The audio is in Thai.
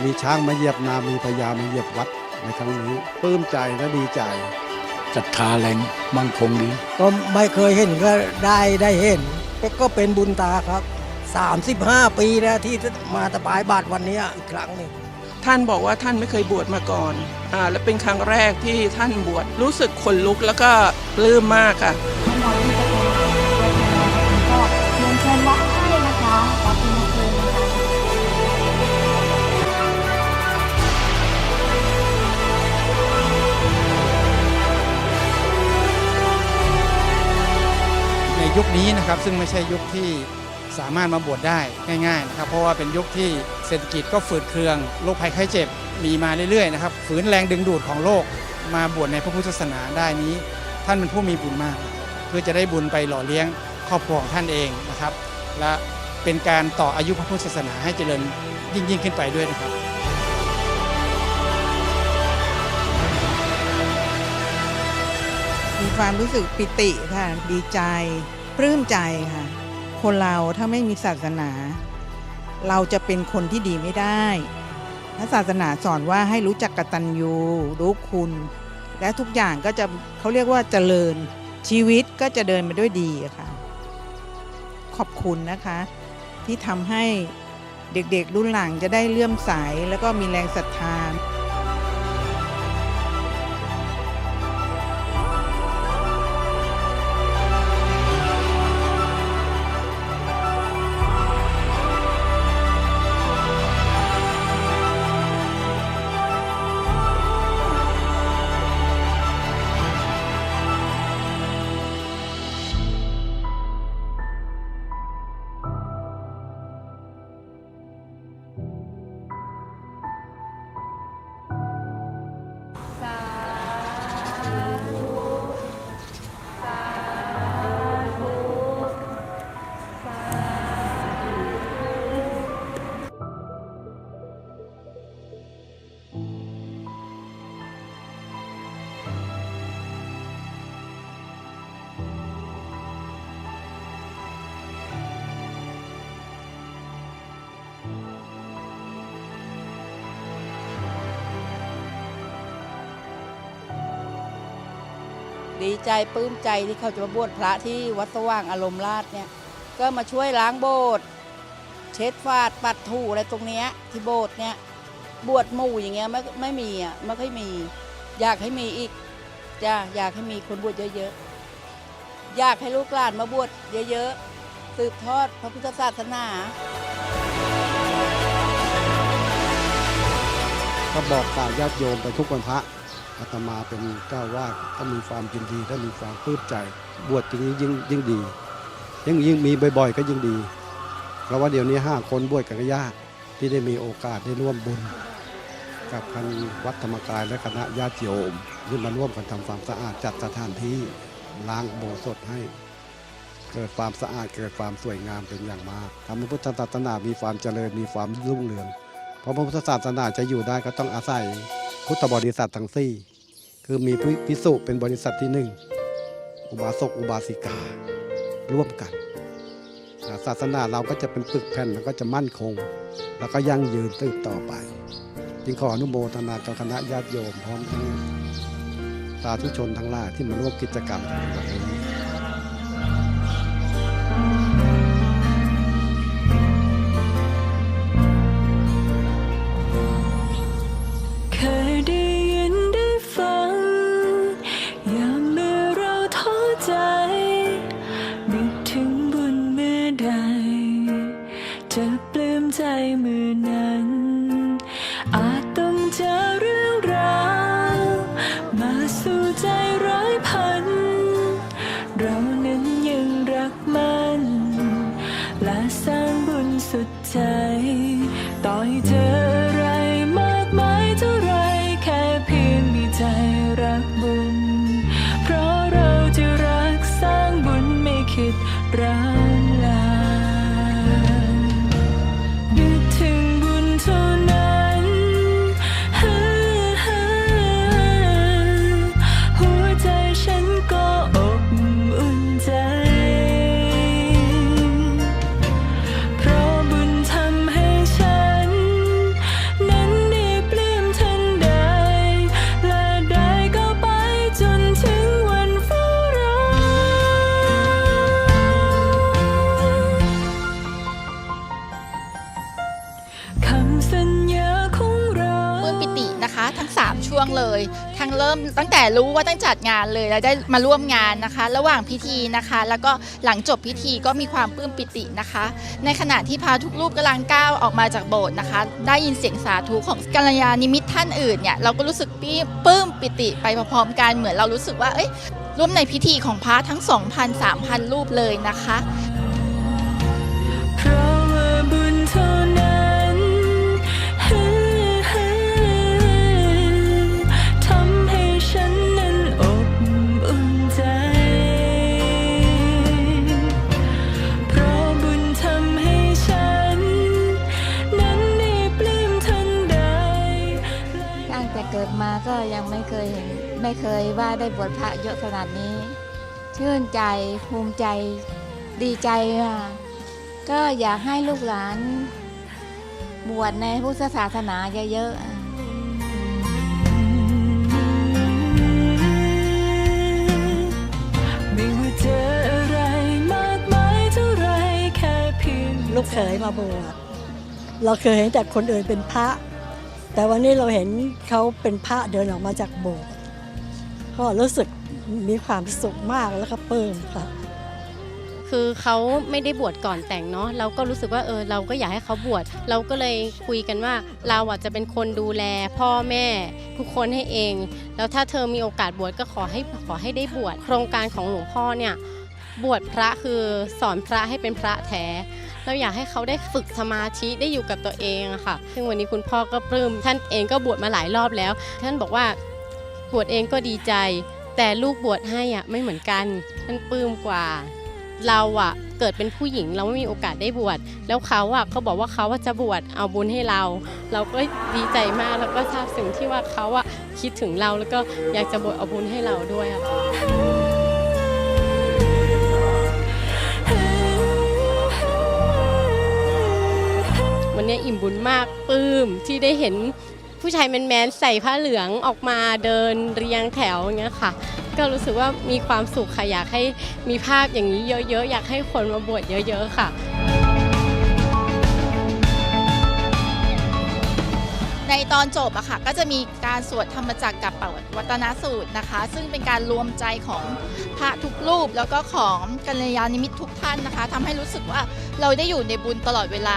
มีช้างมาเหยียบนามีพญามาเหยียบวัดในครั้งนี้ปลื้มใจและดีใจศรัทธาแรงมั่งคงดีก็ไม่เคยเห็นก็ได้ได้เห็น ก็เป็นบุญตาครับ 35 ปีแล้วที่มาตะปายบาทวันนี้อีกครั้งหนึ่งท่านบอกว่าท่านไม่เคยบวชมาก่อนอ่าและเป็นครั้งแรกที่ท่านบวชรู้สึกขนลุกแล้วก็ปลื้มมากค่ะท่านบอกที่จะ คนี้นะครับซึ่งไม่ใช่ยุคที่สามารถมาบวชได้ง่ายๆนะครับเพราะว่าเป็นยุคที่เศรษฐกิจก็ฝืดเคืองโรคภัยไข้เจ็บมีมาเรื่อยๆนะครับฝืนแรงดึงดูดของโลกมาบวชในพระพุทธศาสนาได้นี้ ท่านเป็นผู้มีบุญมาก เพื่อจะได้บุญไปหล่อเลี้ยงครอบครัวของท่านเองนะครับ และเป็นการต่ออายุพระพุทธศาสนาให้เจริญยิ่งยิ่งๆขึ้นไปด้วยนะครับมีความรู้สึกปิติค่ะดีใจ ปลื้มใจค่ะ คนเราถ้าไม่มีศาสนา เราจะเป็นคนที่ดีไม่ได้พระศาสนาสอนว่าให้รู้จักกตัญญูรู้คุณ และทุกอย่างก็จะเขาเรียกว่าเจริญชีวิตก็จะเดินไปด้วยดีค่ะ ขอบคุณนะคะ ที่ทำให้เด็กๆรุ่นหลังจะได้เลื่อมใสแล้วก็มีแรงศรัทธา ดีใจปลื้มใจที่เขาจะมาบวชพระที่วัดสว่างอารมณ์ราชเนี่ยก็มาช่วยล้างโบสถ์เช็ดฟาดปัดถูอะไรตรงเนี้ยที่โบสถ์เนี่ยบวชหมู่อย่างเงี้ยไม่ไม่มีอะไม่ค่อยมี อยากให้มีอีกจ้าอยากให้มีคนบวชเยอะๆอยากให้ลูกหลานมาบวชเยอะๆสืบทอดพระพุทธศาสนาก็บอกกล่าวญาติโยมไปทุกวันพระ อาตมาเป็นเจ้าวาดถ้ามีความยินดีถ้ามีความปลื้มใจ บวชจริงยิ่งยิ่งดี ยิ่งยิ่งมีบ่อยๆ ก็ยิ่งดีเพราะว่าเดี๋ยวนี้ห้าคนบวชกันก็ยากที่ได้มีโอกาสได้ร่วมบุญ กับคณะวัดธรรมกายและคณะญาติโยมที่มาร่วมกันทำความสะอาดจัดสถานที่ล้างโบสถ์ให้ เกิดความสะอาดเกิดความสวยงามเป็นอย่างมากทำให้พุทธศาสนามีความเจริญมีความรุ่งเรืองเพราะพระพุทธศาสนาจะอยู่ได้ก็ต้องอาศัยพุทธบริษัททั้งสี่ คือมีพิสุเป็นบริษัทที่หนึ่งอุบาสกอุบาสิกา ร่วมกันาศาสนาเราก็จะเป็นปึกแผ่นแล้วก็จะมั่นคง แล้วก็ยั่งยืนสืบต่อไปจึงขออนุโมทนากับคณะญาติโยมพร้อมทั้งสาธุชนทั้งหลายที่มาร่วมกิจกรรมในวันนี้ ท้ คิดรัก วงเลย ทั้งเริ่มตั้งแต่รู้ว่าต้องจัดงานเลยแล้วได้มาร่วมงานนะคะ ระหว่างพิธีนะคะ แล้วก็หลังจบพิธีก็มีความปลื้มปิตินะคะ ในขณะที่พาทุกรูปกำลังก้าวออกมาจากโบสถ์นะคะ ได้ยินเสียงสาธุของกัลยาณิมิตรท่านอื่นเนี่ยเราก็รู้สึกปลื้มปลื้มปิติไปพร้อมๆกันเหมือนเรารู้สึกว่าเอ้ยร่วมในพิธีของพระทั้ง 2,000 3,000 รูปเลยนะคะ ไม่เคยว่าได้บวชพระเยอะขนาดนี้ ชื่นใจภูมิใจดีใจค่ะก็อยากให้ลูกหลาน บวชในพุทธศาสนาเยอะๆลูกเขยมาบวชเราเคยเห็นแต่คนอื่นเป็นพระ แต่วันนี้เราเห็นเขาเป็นพระเดินออกมาจากโบสถ์ ก็รู้สึกมีความสุขมากแล้วก็ปลื้มค่ะ คือเขาไม่ได้บวชก่อนแต่งเนาะเราก็รู้สึกว่าเออเราก็อยากให้เขาบวชเราก็เลยคุยกันว่าเราอะจะเป็นคนดูแล พ่อแม่ทุกคนให้เอง แล้วถ้าเธอมีโอกาสบวชก็ขอให้ขอให้ได้บวชโครงการของหลวงพ่อเนี่ยบวชพระคือสอนพระให้เป็นพระแท้เราอยากให้เขาได้ฝึกสมาธิได้อยู่กับตัวเองอะค่ะ ซึ่งวันนี้คุณพ่อก็ปลื้มท่านเองก็บวชมาหลายรอบแล้ว ท่านบอกว่า บวชเองก็ดีใจ แต่ลูกบวชให้อะไม่เหมือนกันท่านปลื้มกว่า เราอะเกิดเป็นผู้หญิงเราไม่มีโอกาสได้บวชแล้วเขาอะเขาบอกว่าเขาว่าจะบวชเอาบุญให้เรา เราก็ดีใจมากแล้วก็ทราบสิ่งที่ว่าเขาอะคิดถึงเราแล้วก็อยากจะบวชเอาบุญให้เราด้วยอะวันนี้อิ่มบุญมากปลื้มที่ได้เห็น ผู้ชายแมนๆใส่ผ้าเหลืองออกมาเดินเรียงแถวอย่างเงี้ยค่ะ ก็รู้สึกว่ามีความสุขค่ะอยากให้มีภาพอย่างนี้เยอะๆ อยากให้คนมาบวชเยอะๆค่ะ ในตอนจบอะค่ะก็จะมีการสวดธรรมจักรกับปวัตนสูตรนะคะ ซึ่งเป็นการรวมใจของพระทุกรูป แล้วก็ของกัลยาณมิตรทุกท่านนะคะทำให้รู้สึกว่าเราได้อยู่ในบุญตลอดเวลา